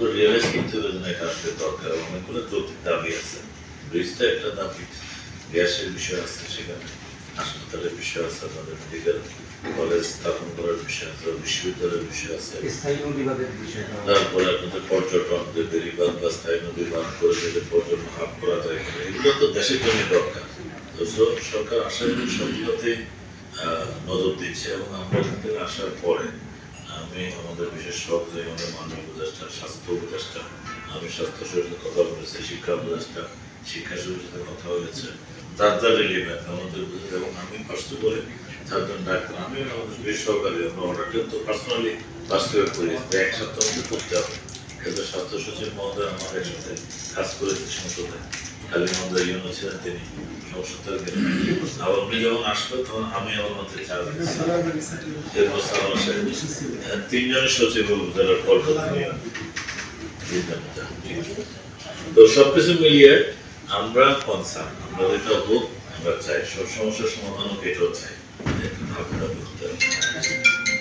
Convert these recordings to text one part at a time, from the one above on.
আমরা রিয়েলাইজ করতে হবে যে এটা আসলে দরকার অনেকগুলো যৌক্তিক দাবি আছে ব্রিজটা একটা দাবি গ্যাসের বিষয় আছে সেখানে হাসপাতালের বিষয় আছে আমাদের মেডিকেল কলেজ স্থাপন করার বিষয় আছে বিশ্ববিদ্যালয়ের বিষয় আছে তারপরে আপনাদের পর্যটন যে বেরিবাদ বা স্থায়ী নদী বান করে যদি পর্যটন হাব করা যায় এগুলো তো দেশের জন্য দরকার তো সরকার আশা করি সবগুলোতে নজর দিচ্ছে এবং আমরা আসার পরে আমি আমাদের বিশেষ যে আমাদের মাননীয় উপদেষ্টা, স্বাস্থ্য উপদেষ্টা আমি স্বাস্থ্য সচিবের কথা বলেছি, শিক্ষা উপদেষ্টা, শিক্ষা সচিবের কথা হয়েছে যার যার রিলিভেন্ট আমাদের এবং আমি ফার্স্ট করে চারজন ডাক্তার আমি আমাদের বেশ সহকারী আমরা অর্ডারটা তো পার্সোনালি বাস্তবে করি এক সপ্তাহ করতে হবে। কিন্তু স্বাস্থ্য সচিব মহোদয় আমার একসাথে কাজ করেছে সংসদে খালি মহোদয় ইউনো ছিলেন তিনি। সংসদের আবার উনি যখন আসবে তখন আমি আমার মধ্যে চার এরপর হ্যাঁ, সচিব যারা কলকাতা তিনজন। তো সবকিছু মিলিয়ে আমরা কনসার্ন আমরা যেটা হোক আমরা চাই। সব সমস্যার সমাধান হোক এটাও চাই।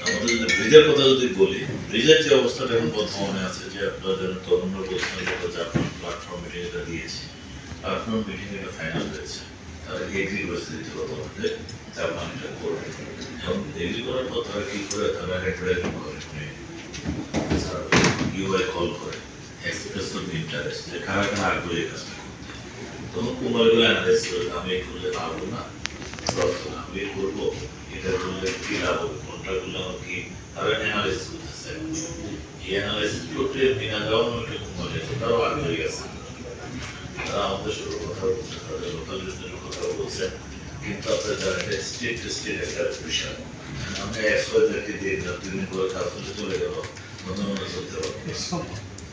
আমাদের যদি ব্রিজের কথা যদি বলি ব্রিজের যে অবস্থাটা এখন বর্তমানে আছে যে আপনারা যেন তরুণ বলছেন কথা যে আপনার প্ল্যাটফর্ম মিটিং এটা দিয়েছি প্ল্যাটফর্ম মিটিং এটা ফাইনাল হয়েছে। এগ্রি করেছে করবে। এবং এগ্রি করার পর তারা করে? তারা করে। ইউআই কল করে। এক্সপ্রেস অফ ইন্টারেস্ট যে কারা কারা আগ্রহী কাজটা করতে। তখন কুমারগুলো অ্যানালাইজ করে আমি করলে পারব না। আমি করব। এটা করলে কি লাভ হবে? কোনটা করলে আমার কি অ্যানালাইজ করতে বিনা গভর্নমেন্টে কুমার এসে তারাও আগ্রহী আছে তারা আমাদের সাথে কথা বলছে তাদের লোকাল লিস্টের কথা বলছে কিন্তু আপনার যারা একটা স্টেট স্টেট একটা বিষয় আমরা এক্সপার্টদেরকে দিয়ে দিলাম দুই দিন পরে করতে চলে গেল নতুন নতুন চলতে পারব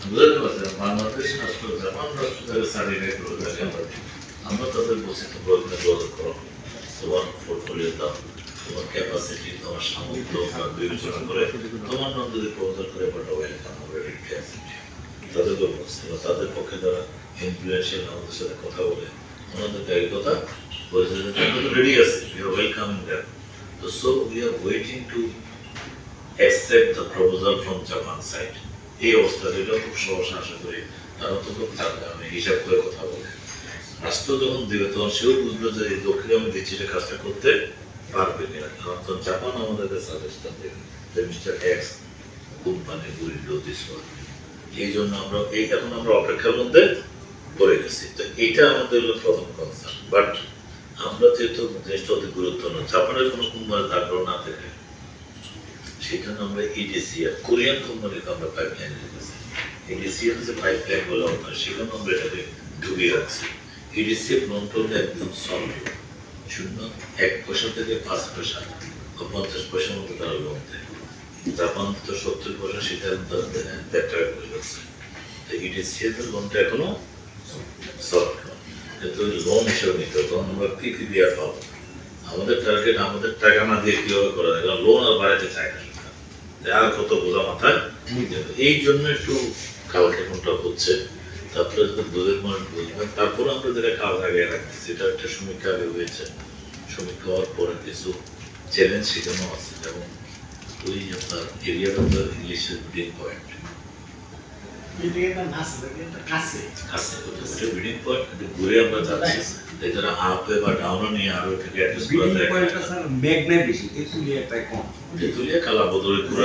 বুঝতে পারছেন বাংলাদেশ রাষ্ট্র জাপান রাষ্ট্র তাদের সার্টিফিকেট করে আমরা তাদের বলছি তোমরা ওখানে যোগাযোগ করো তোমার পোর্টফোলিও দাও তোমার ক্যাপাসিটি তোমার সামর্থ্য বিবেচনা করে তোমার নাম যদি প্রপোজাল করে পাঠাও ওয়েলকাম রেডি আছে তাদেরকে তাদের পক্ষে যারা ইনফ্লুয়েন্সিয়াল আমাদের সাথে কথা বলে কথা আমরা রেডি আছি। উই আর ওয়েলকামিং দ্যাম তো so we are waiting to the proposal from Japan side. এই অবস্থা যেটা খুব সহসা আশা করি তারা তো খুব হিসাব করে কথা বলে। রাষ্ট্র যখন দিবে, তখন সেও বুঝবে যে এই দক্ষিণে আমি দিচ্ছি, এটা কাজটা করতে পারবে কিনা? কারণ জাপান আমাদেরকে সাজেশন যে mister X company will this এই জন্য আমরা এই এখন আমরা অপেক্ষার মধ্যে পড়ে গেছি। তো এটা আমাদের প্রথম কনসার্ন বাট আমরা যেহেতু জিনিসটা অতি গুরুত্ব না জাপানের কোনো কোম্পানির আগ্রহ না থাকে সেখানে আমরা ইডিসিএল কোরিয়ান কোম্পানিকে আমরা পাইপ লাইন রেখেছি। ইডিসিএল যে পাইপ লাইন বলা হতো সেখানে আমরা এটাকে ঢুকিয়ে রাখছি। ইডিসিএল লোনটা একদম সলভ শূন্য, এক পয়সা থেকে পাঁচ পয়সা পঞ্চাশ পয়সার মতো তারা লোন দেয়। জাপান তো সত্তর পয়সা সেটা দেড় টাকা করে রাখছে তো লোনটা এখনও সলভ লোন হিসেবে নিতে আমরা পাবো? আমাদের টার্গেট আমাদের টাকা না দিয়ে কীভাবে করা যায়? কারণ লোন আর বাড়াতে চায় না আর কত বোঝা মাথায় এই জন্য একটু কালক্ষেপণটা হচ্ছে। তারপরে দুধের মান বুঝবেন। তারপরে আমরা যেটা কাজ আগে রাখতেছি এটা একটা সমীক্ষা আগে হয়েছে। সমীক্ষা হওয়ার পরে কিছু চ্যালেঞ্জ সেখানেও আছে যেমন ওই আপনার এরিয়াটা তো ইংলিশের ব্রিডিং পয়েন্ট ব্রিডিং পয়েন্ট ঘুরে আমরা যাচ্ছি। এছাড়া আপে বা ডাউনে নিয়ে আরও এটাকে অ্যাডজাস্ট করা যায়। পয়েন্টটা বেশি তেঁতুলিয়াটাই কম তেঁতুলিয়া কালা বদলের পুরো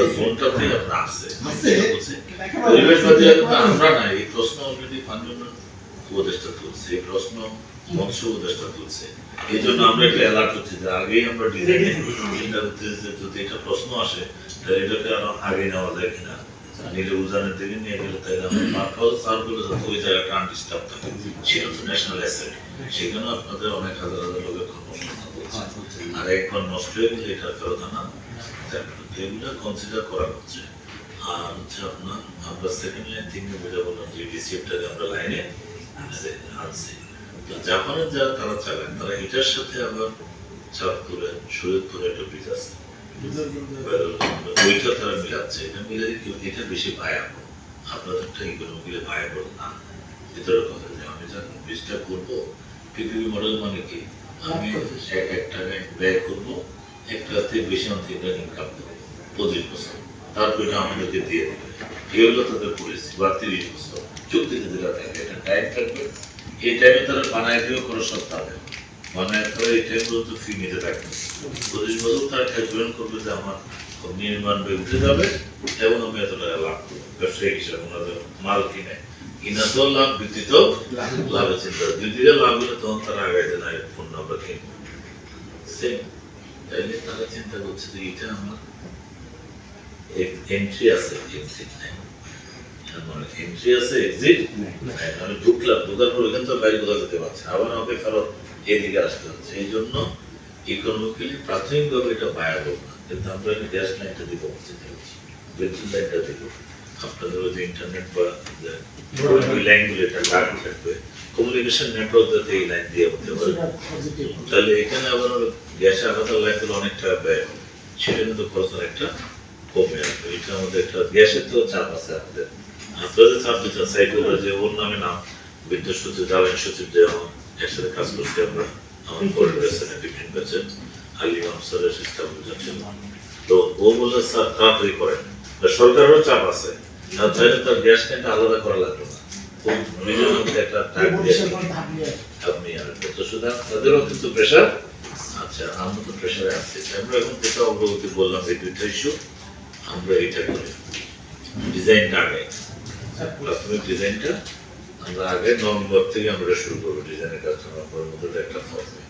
আপনার আছে। পরিবেশবাদী আমরা না এই প্রশ্ন অলরেডি পাঞ্জন উপদেষ্টা তুলছে, এই প্রশ্ন মৎস্য উপদেষ্টা তুলছে। এই জন্য আমরা একটা অ্যালার্ট হচ্ছি যে আগেই আমরা চিন্তা করতে যে যদি এটা প্রশ্ন আসে, তাহলে এটাকে আরও আগে নেওয়া যায় কিনা? নিলে উজানের দিকে নিয়ে গেলে আমরা সার্কুলে ওই জায়গাটা আনডিস্টার্ব থাকে সেটা তো ন্যাশনাল অ্যাসেট সেখানে আপনাদের অনেক হাজার হাজার লোকের কর্মসংস্থান আর একবার নষ্ট হয়ে গেলে এটা ফেরত আনা এগুলো কনসিডার করা হচ্ছে। আর হচ্ছে আপনার আমরা সেকেন্ড লাইন থেকে বুঝে বললাম যে রিসিপ্টটাকে আমরা লাইনে আনছি তো জাপানের যারা তারা চালায় তারা এটার সাথে আবার চাঁদপুরে শরীরপুরে একটা ব্রিজ আছে ওইটা তারা মিলাচ্ছে এটা মিলে এটা বেশি ভায়াবল আপনাদেরটা ইকোনমিক্যালি ভায়াবল না। ভিতরের কথা যে আমি যখন ব্রিজটা করব পৃথিবী মডেল মানে কি? আমি এক এক ব্যয় করব একটাতে বেশি থেকে ইনকাম করব পঁচিশ বছর এটা আমাদেরকে দিয়ে দেবে এগুলো তাদের পলিসি বা তিরিশ বছর চুক্তিতে যেটা থাকে এটা টাইম থাকবে। এই টাইমে তারা বানায় দিয়েও কোনো সব পাবে বানায় তারা এই টাইম পর্যন্ত ফি নিতে থাকবে। পঁচিশ বছর তারা ক্যালকুলেট করবে যে আমার নির্মাণ ব্যয় উঠে যাবে এবং আমি এত টাকা লাভ করব। ব্যবসায়িক হিসাবে ওনাদের মাল কিনে। কিনাতেও লাভ বিক্রিতেও লাভের চিন্তা। দিকে লাভ হলে তখন তারা আগাইতে না পণ্য আমরা কিনবো। সেম তাইলে তারা চিন্তা করছে যে এটা আমার এন্ট্রি আছে এক্সিট নাই। এন্ট্রি আছে এক্সিট আমি ঢুকলাম ঢুকার পর ওইখান বাইরে কোথাও যেতে পারছি আবার আমাকে ফেরত এদিকে আসতে হচ্ছে। এই জন্য ইকোনমিক্যালি প্রাথমিকভাবে এটা না। কিন্তু আমরা গ্যাস লাইনটা দিতে পারছি বিদ্যুৎ লাইনটা দিব। আপনাদের যে ইন্টারনেট বা লাইনগুলো এটা লাগানো থাকবে। কমিউনিকেশন নেটওয়ার্ক যাতে এই লাইন দিয়ে হতে পারে। তাহলে এখানে আবার গ্যাসে লাইনগুলো অনেক টাকা ব্যয় হবে। সেটা কিন্তু খরচ অনেকটা কমে আসবে এটা আমাদের একটা গ্যাসের তো চাপ আছে আমাদের। আপনাদের চাপ দিচ্ছেন সাইকেল যে ওর নামে নাম বিদ্যুৎ সচিব জ্বালানি সচিব যে আমার একসাথে কাজ করছি আমরা আমার পরের বেসে ডিফেন্ড ব্যাচে আলী সিস্টেম বুঝাচ্ছেন তো ও বললে স্যার তাড়াতাড়ি করেন। সরকারেরও চাপ আছে। আর চাইলে তার গ্যাস ট্যাঙ্কটা আলাদা করা লাগবে না। ও নিজের মধ্যে একটা আপনি আর তো সুতরাং তাদেরও কিন্তু প্রেশার আচ্ছা আমরা তো প্রেশারে আছি। আমরা এখন যেটা অগ্রগতি বললাম এই দুইটা ইস্যু আমরা এটা করি ডিজাইনটা আগে প্রাথমিক ডিজাইনটা আমরা আগে নভেম্বর থেকে আমরা শুরু করব ডিজাইনের কাজ। নভেম্বরের মধ্যে একটা ফর্মে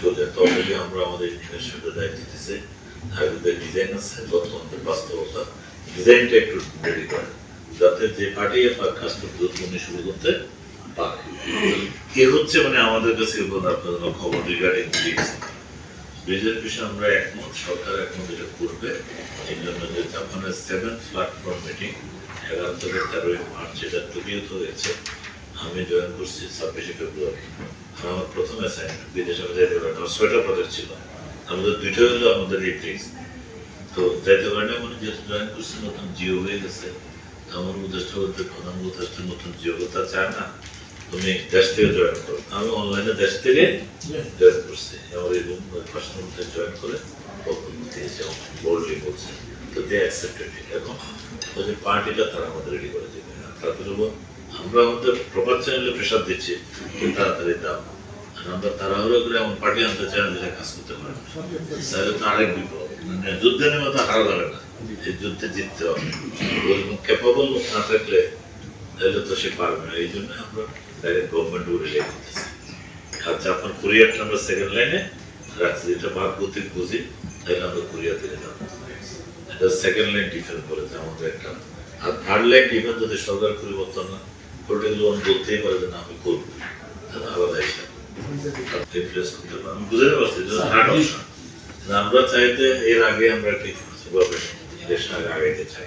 চলে তবে আমরা আমাদের ইঞ্জিনিয়ার সাথে দায়িত্ব দিতেছে আগে ডিজাইন আছে বর্তমানে বাস্তবতা। ডিজাইনটা একটু রেডি করে যাতে যে পার্টি কাজটা দ্রুতগতি শুরু করতে পারে। এ হচ্ছে মানে আমাদের কাছে এবার আপনাদের খবর রিগার্ডিং আমরা একমত, সরকার একমত এটা করবে। এই জন্য যে জাপানের সেভেন্থ প্ল্যাটফর্ম মিটিং এগারো থেকে তেরোই মার্চ, এটা হয়েছে। আমি জয়েন করছি ছাব্বিশে ফেব্রুয়ারি। আমার প্রথম অ্যাসাইনমেন্ট বিদেশে আমি আমার ছয়টা ছিল। আমাদের দুইটা হলো আমাদের এই তো যাইতে পারি মানে যেহেতু জয়েন করছি, নতুন জিও হয়ে গেছে। আমার বলতে প্রধান উদ্দেশ্য, নতুন জিও তা চায় না। তুমি দেশ থেকে জয়েন করো। আমি অনলাইনে দেশ থেকে জয়েন করছি। আমার এই রুম পার্সোনাল জয়েন করে বক্তব্য দিয়েছে বোল্ডলি বলছে তো দে অ্যাকসেপ্টেড এখন ওই যে পার্টিটা তারা আমাদের রেডি করে দেবে। তাদের উপর আমরা আমাদের প্রপার চ্যানেলে প্রেশার দিচ্ছি তাড়াতাড়ি দাও। আর আমরা তাড়াহুড়ো করে এমন পার্টি আনতে চাই যেটা কাজ করতে পারে না। তাহলে তো আরেক বিপদ। মানে যুদ্ধে নেমে তো হারা যাবে না। এই যুদ্ধে জিততে হবে। ওরকম ক্যাপাবল না থাকলে তাহলে তো সে পারবে না। এই জন্য আমরা ডাইরেক্ট গভর্নমেন্ট উপরে লেগে করতেছি আচ্ছা আপনার কুরিয়ারটা আমরা সেকেন্ড লাইনে রাখছি। যেটা বাদ গতিক বুঝি তাহলে আমরা কুরিয়ার থেকে যাব। এটা সেকেন্ড লাইন ডিফেন্স করেছে আমাদের একটা। আর থার্ড লাইন ডিফেন্স যদি সরকার পরিবর্তন না পলিটিক্যাল লোন বলতেই পারে যে না আমি করব। তাহলে আলাদা হিসাব। রিপ্লেস করতে পারব আমি বুঝতে পারছি যে থার্ড অপশন আমরা চাইতে এর আগে আমরা ইলেকশন আগে আগাইতে চাই।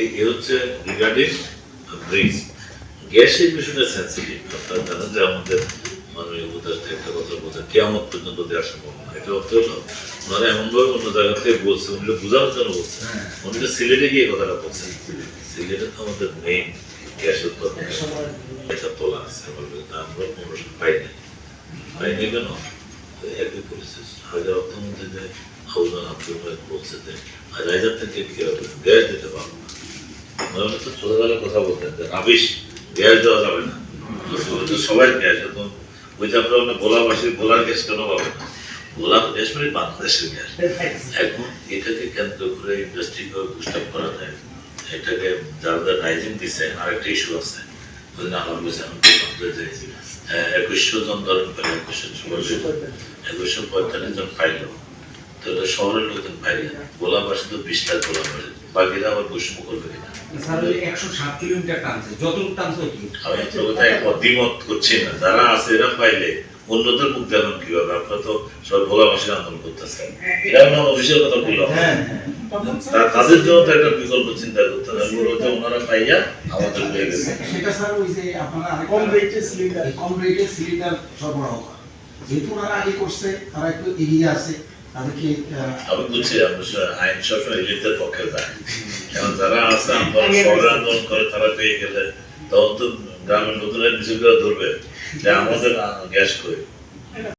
এই হচ্ছে রিগার্ডিং ব্রিজ গ্যাসের বিষয়টা সেন্সিটিভ আপনারা জানেন যে আমাদের মাননীয় উপদেষ্টা একটা কথা বলছেন কেমন পর্যন্ত দেওয়া সম্ভব না। এটা অর্থ হলো ওনারা এমনভাবে অন্য জায়গা থেকে বলছে উনি বোঝানোর জন্য বলছেন উনি তো সিলেটে গিয়ে কথাটা বলছেন। সিলেটে তো আমাদের মেইন গ্যাস উৎপাদন এটা তোলা আছে আমার কোনো পাই নাই। পাই নাই কেন? একই পরিস্থিতি হাজার অর্থমন্ত্রী যে হাউজান আব্দুল মালিক বলছে যে হাজার থেকে গ্যাস দিতে পারব না। মানে তো ছোটবেলায় কথা বলতেন যে রাবিশ গ্যাস দেওয়া যাবে না। সবাই গ্যাস এখন ওই যে আমরা গোলাবাসী গোলার গ্যাস কেন পাবে গোলাপ গ্যাস মানে বাংলাদেশের গ্যাস। এখন এটাকে কেন্দ্র করে ইন্ডাস্ট্রি ভাবে বুস্ট করা যায়। এটাকে যারা যারা রাইজিং দিচ্ছে আরেকটা ইস্যু আছে। আমার কাছে আমি একুশশো জন ধরেন একুশশো চুয়াল্লিশ পঁয়তাল্লিশ জন পাইলো। তো শহরের লোকজন পাইলে গোলাবাসী তো বিশটা গোলাবাসী বাকিরা আবার বৈষম্য করবে কিনা? যারা আছে এরা পাইলে অন্যদের মুখ দেখান কীভাবে? আপনার তো সব আন্দোলন করতেছেন। এটা অফিসের কথা বললাম হ্যাঁ তাদের জন্য তো একটা বিকল্প চিন্তা করতে হবে। যে ওনারা পাইয়া আমাদের হয়ে গেছে। সেটা স্যার ওই যে আপনারা কম রেটে সিলিন্ডার কম রেটে সিলিন্ডার সরবরাহ করা। যেহেতু ওনারা আগে করছে তারা একটু এগিয়ে আছে। তাদেরকে কি আমি বুঝছি আইন সবসময় ইলিতের পক্ষে যায়। কারণ যারা আছে আন্দোলন শহরে আন্দোলন করে তারা পেয়ে গেলে তখন তো গ্রামের নতুন নিজেকে ধরবে যে আমাদের গ্যাস করে।